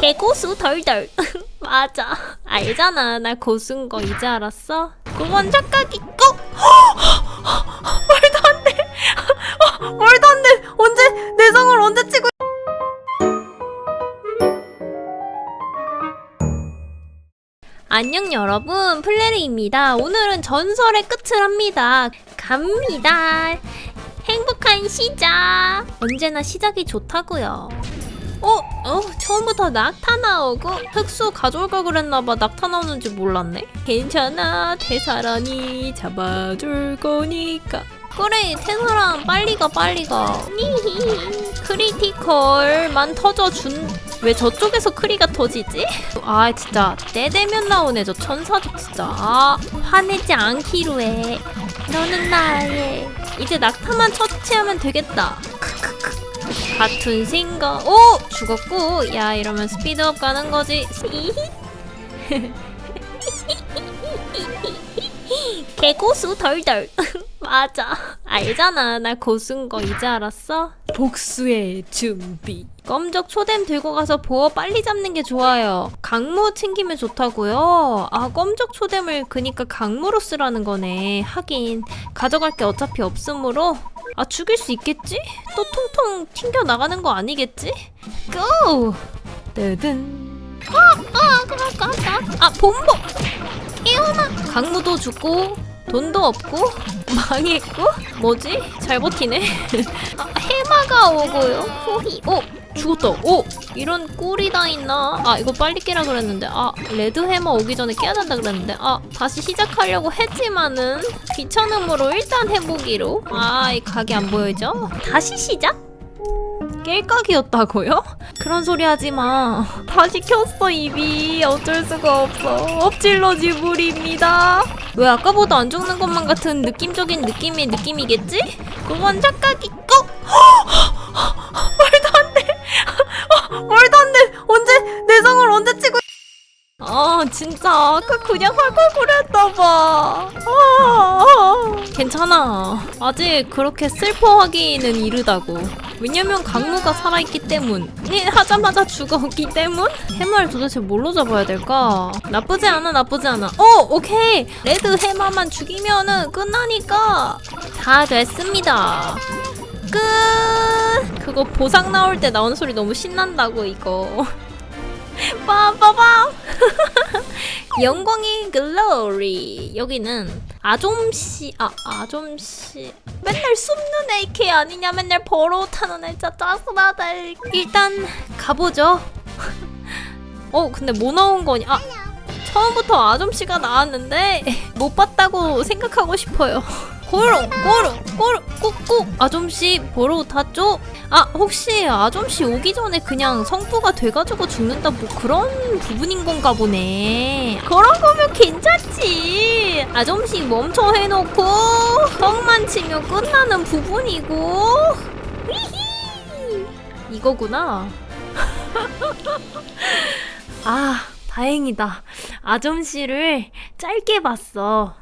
개 고수 덜덜. 맞아. 알잖아. 나 고수인 거 이제 알았어? 그건 착각이고. 말도 안 돼. 말도 안 돼. 언제 내성을 언제 치고? 안녕 여러분 플레리입니다. 오늘은 전설의 끝을 합니다. 갑니다. 행복한 시작. 언제나 시작이 좋다고요. 어? 어? 처음부터 낙타 나오고 흑수 가져올 걸 그랬나봐. 낙타 나오는지 몰랐네. 괜찮아. 태사란이 잡아줄 거니까. 그래 태사란 빨리 가 빨리 가. 크리티컬만 터져준 왜 저쪽에서 크리가 터지지? 아 진짜. 때 되면 나오네 저 천사족 진짜. 아 화내지 않기로 해. 너는 나의. 이제 낙타만 처치하면 되겠다 같은 생각. 오 죽었고. 야 이러면 스피드업 가는 거지. 개고수 덜덜. 맞아. 알잖아. 나 고수인 거 이제 알았어? 복수의 준비. 껌적 초댐 들고 가서 보어 빨리 잡는 게 좋아요. 강무 챙기면 좋다고요? 아, 껌적 초댐을 그니까 강무로 쓰라는 거네. 하긴 가져갈 게 어차피 없으므로 아 죽일 수 있겠지? 또 통통 튕겨 나가는 거 아니겠지? 고! 뜨든 아! 아! 아! 아! 아! 본보! 깨어나! 강무도 죽고 돈도 없고 망했고 뭐지? 잘 버티네 아, 해마가 오고요 호히 오! 죽었다 오! 이런 꿀이 다 있나? 아 이거 빨리 깨라 그랬는데 아 레드 해머 오기 전에 깨야 된다 그랬는데 아 다시 시작하려고 했지만은 귀찮음으로 일단 해보기로 아 이 각이 안 보이죠? 다시 시작? 깰 각이었다고요? 그런 소리 하지 마. 다시 켰어 입이 어쩔 수가 없어. 엎질러 지불입니다. 왜 아까보다 안 죽는 것만 같은 느낌적인 느낌의 느낌이겠지? 그건 착각이고. 말도 안 돼. 말도 안 돼. 언제 내성을 언제 치고? 아 진짜 아까 그냥 활활거렸나 봐. 아, 괜찮아. 아직 그렇게 슬퍼하기는 이르다고. 왜냐면 강무가 살아있기 때문. 예, 하자마자 죽었기 때문. 해마를 도대체 뭘로 잡아야 될까? 나쁘지 않아, 나쁘지 않아. 어, 오케이. 레드 해마만 죽이면은 끝나니까 다 됐습니다. 끝. 그거 보상 나올 때 나오는 소리 너무 신난다고 이거. 빠빠밤. 영광의 글로리 여기는 아좀씨 아 아좀씨. 맨날 숨는 AK 아니냐? 맨날 버릇하는 애 진짜 짜증나다. 일단 가보죠. 어 근데 뭐 나온 거냐? 아 처음부터 아tom씨가 나왔는데 못 봤다고 생각하고 싶어요 고루 고루 고루 꾹꾹. 아tom씨 보러 탔죠? 아 혹시 아tom씨 오기 전에 그냥 성부가 돼가지고 죽는다 뭐 그런 부분인 건가 보네. 그런 거면 괜찮지. 아tom씨 멈춰 해놓고 턱만 치면 끝나는 부분이고. 이거구나. 아 다행이다. 아tom씨를 짧게 봤어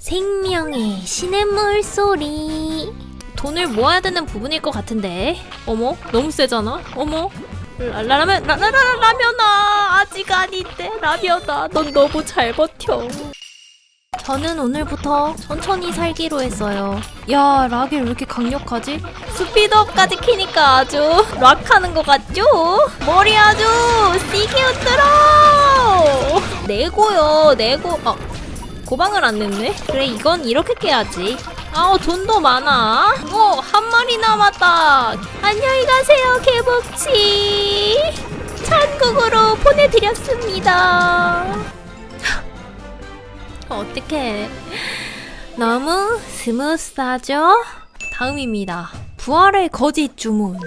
생명의 신의 물소리. 돈을 모아야 되는 부분일 것 같은데. 어머 너무 세잖아? 어머. 라, 라, 라면 라, 라, 라, 라면아! 아직 아닌데 라면아! 넌 너무 잘 버텨. 저는 오늘부터 천천히 살기로 했어요. 야 락이 왜 이렇게 강력하지? 스피드업까지 키니까 아주 락하는 것 같죠? 머리 아주 세게 흔들어! 내고요 내고. 아 고방을 안 냈네? 그래 이건 이렇게 깨야지 아우 돈도 많아 어 한 마리 남았다 안녕히 가세요 개복치 천국으로 보내드렸습니다 어떡해 너무 스무스하죠? 다음입니다 부활의 거짓 주문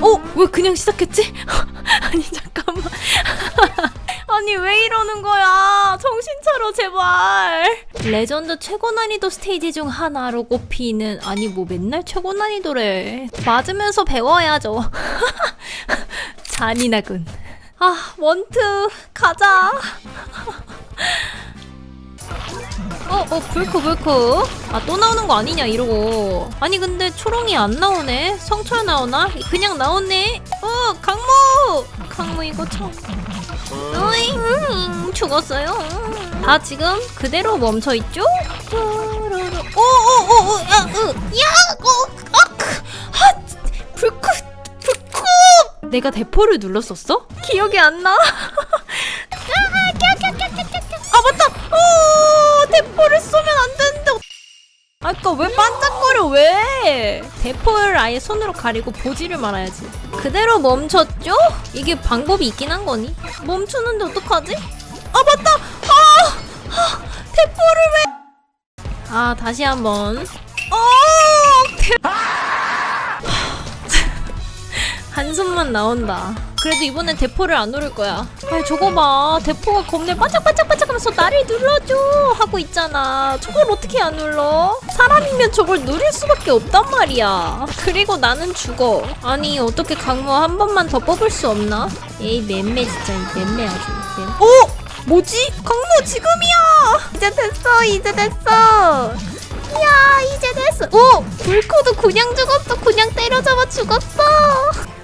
어? 왜 그냥 시작했지? 아니 잠깐만 아니 왜 이러는 거야? 정신 차려 제발. 레전드 최고 난이도 스테이지 중 하나로 꼽히는 아니 뭐 맨날 최고 난이도래. 맞으면서 배워야죠. 잔인하군. 아 원투 가자 어, 어, 불크, 불크. 아, 또 나오는 거 아니냐, 이러고. 아니, 근데 초롱이 안 나오네? 성철 나오나? 그냥 나오네? 어, 강모! 강모 이거 참. 어잉, 음, 죽었어요. 다 지금 그대로 멈춰있죠? 오, 오, 오, 오, 야, 으, 야, 어, 아, 크, 아, 불크, 불크! 내가 대포를 눌렀었어? 기억이 안 나. 대포를 쏘면 안 되는데 아까 왜 반짝거려 왜? 대포를 아예 손으로 가리고 보지를 말아야지 그대로 멈췄죠? 이게 방법이 있긴 한 거니? 멈추는데 어떡하지? 아 맞다! 아! 아 대포를 왜 아 다시 한번 어! 대... 한숨만 나온다. 그래도 이번엔 대포를 안 누를 거야. 아이 저거 봐. 대포가 겁내 반짝반짝반짝 하면서 나를 눌러줘 하고 있잖아. 저걸 어떻게 안 눌러? 사람이면 저걸 누릴 수밖에 없단 말이야. 그리고 나는 죽어. 아니 어떻게 강모 한 번만 더 뽑을 수 없나? 에이 맴매 진짜 이 맴매 아주. 맴. 어? 뭐지? 강모 지금이야. 이제 됐어. 이제 됐어. 야 이제 됐어. 오 불코도 그냥 죽었어. 그냥 때려잡아 죽었어.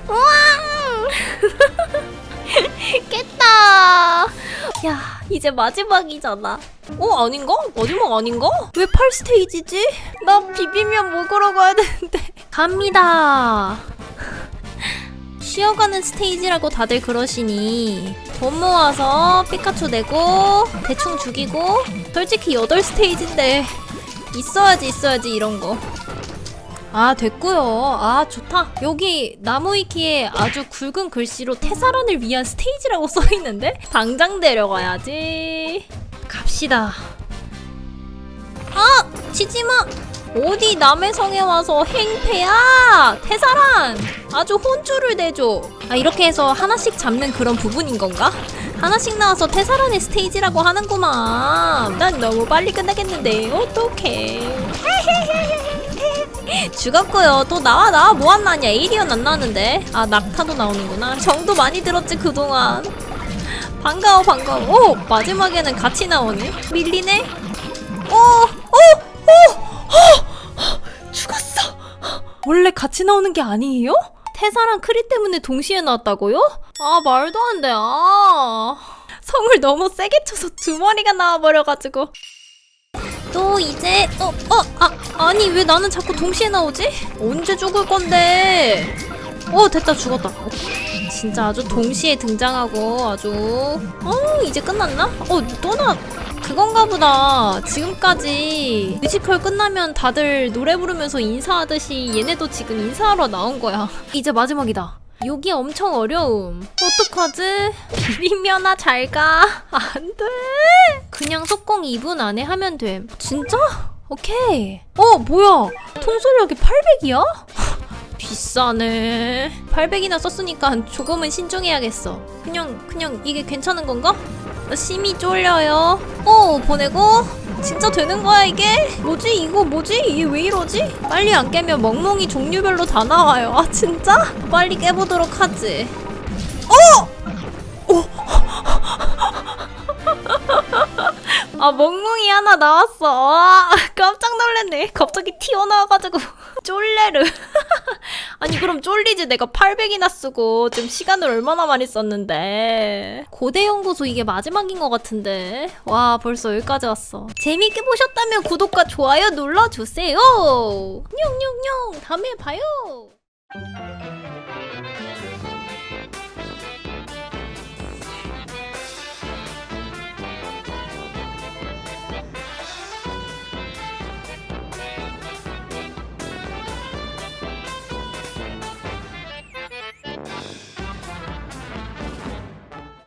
우와 깼다. 야 이제 마지막이잖아. 어 아닌가? 마지막 아닌가? 왜 8스테이지지? 나 비빔면 먹으러 가야 되는데. 갑니다. 쉬어가는 스테이지라고 다들 그러시니 돈 모아서 피카츄 내고 대충 죽이고 솔직히 8스테이지인데 있어야지 있어야지 이런 거. 아 됐고요. 아 좋다. 여기 나무 위키에 아주 굵은 글씨로 태사란을 위한 스테이지라고 써 있는데 당장 데려가야지. 갑시다. 아 치지마. 어디 남의 성에 와서 행패야 태사란 아주 혼쭐을 내줘 아 이렇게 해서 하나씩 잡는 그런 부분인 건가? 하나씩 나와서 태사란의 스테이지라고 하는구만 난 너무 빨리 끝나겠는데 어떡해 죽었고요 또 나와 나와 뭐안 나냐 에이리언 안 나왔는데 아 낙타도 나오는구나 정도 많이 들었지 그동안 반가워 반가워 오 마지막에는 같이 나오네 밀리네 오 오오 죽었어. 원래 같이 나오는 게 아니에요? 태사랑 크리 때문에 동시에 나왔다고요? 아 말도 안 돼. 아 성을 너무 세게 쳐서 두 마리가 나와버려가지고. 또 이제 어 어 아 아니 왜 나는 자꾸 동시에 나오지? 언제 죽을 건데? 어 됐다 죽었다. 어, 진짜 아주 동시에 등장하고 아주 어 이제 끝났나? 어 또 나. 그건가 보다. 지금까지 뮤지컬 끝나면 다들 노래 부르면서 인사하듯이 얘네도 지금 인사하러 나온 거야. 이제 마지막이다. 여기 엄청 어려움. 어떡하지? 비빔면아 잘 가. 안 돼. 그냥 속공 2분 안에 하면 됨. 진짜? 오케이. 어, 뭐야? 통솔력이 800이야? 비싸네. 800이나 썼으니까 조금은 신중해야겠어. 그냥, 그냥 이게 괜찮은 건가? 심이 쫄려요. 어, 보내고. 진짜 되는 거야, 이게? 뭐지? 이거 뭐지? 이게 왜 이러지? 빨리 안 깨면 멍멍이 종류별로 다 나와요. 아, 진짜? 빨리 깨보도록 하지. 어! 아, 멍멍이 하나 나왔어. 아, 깜짝 놀랐네. 갑자기 튀어나와가지고. 쫄레르. 아니, 그럼 쫄리지. 내가 800이나 쓰고, 지금 시간을 얼마나 많이 썼는데. 고대 연구소 이게 마지막인 것 같은데. 와, 벌써 여기까지 왔어. 재밌게 보셨다면 구독과 좋아요 눌러주세요. 뇽뇽뇽. 다음에 봐요.